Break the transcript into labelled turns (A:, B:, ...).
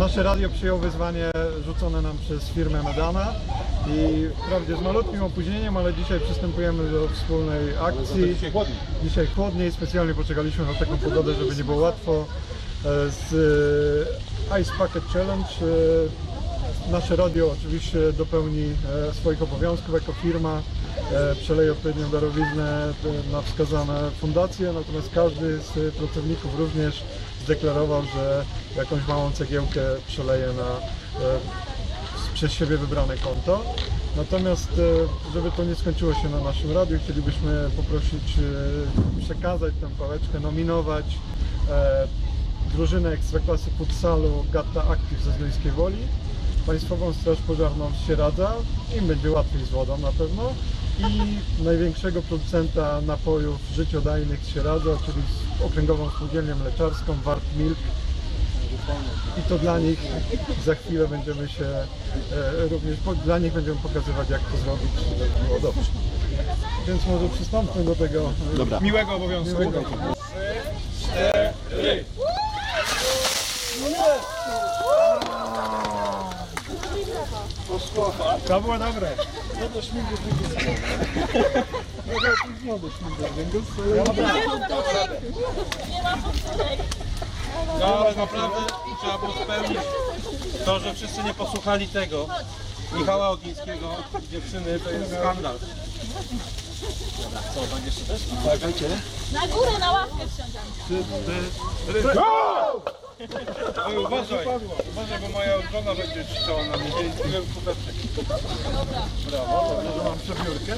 A: nasze radio przyjął wyzwanie rzucone nam przez firmę Medana i wprawdzie z malutkim opóźnieniem, ale dzisiaj przystępujemy do wspólnej akcji. Dzisiaj chłodniej, specjalnie poczekaliśmy na taką pogodę, żeby nie było łatwo. E, Z e, Ice Packet Challenge e, nasze radio oczywiście dopełni e, swoich obowiązków jako firma, e, przeleje odpowiednią darowiznę e, na wskazane fundacje, natomiast każdy z pracowników również zdeklarował, że jakąś małą cegiełkę przeleje na przez siebie wybrane konto. Natomiast, żeby to nie skończyło się na naszym radiu, chcielibyśmy poprosić, przekazać tę pałeczkę, nominować drużynę Ekstraklasy Futsalu Gatta Active ze Zduńskiej Woli, Państwową Straż Pożarną z Sieradza, im będzie łatwiej z wodą na pewno, i największego producenta napojów życiodajnych z Sieradza, czyli z Okręgową Spółdzielnią Mleczarską Wart Milk, i to dla nich za chwilę będziemy się e, również po, dla nich będziemy pokazywać jak to zrobić, żeby było dobrze. Więc może przystąpmy do tego Dobra.
B: Miłego obowiązku.
A: miłego.
B: To było dobre. No ale naprawdę trzeba było spełnić to, że wszyscy nie posłuchali tego. Michała Ogińskiego, dziewczyny, to jest skandal.
C: Na górę, na ławkę wsiądziemy.
B: Oj, uważaj, uważaj, bo moja żona będzie krzyczała na mnie. Tyle kubeczek.
A: Że mam przebiórkę.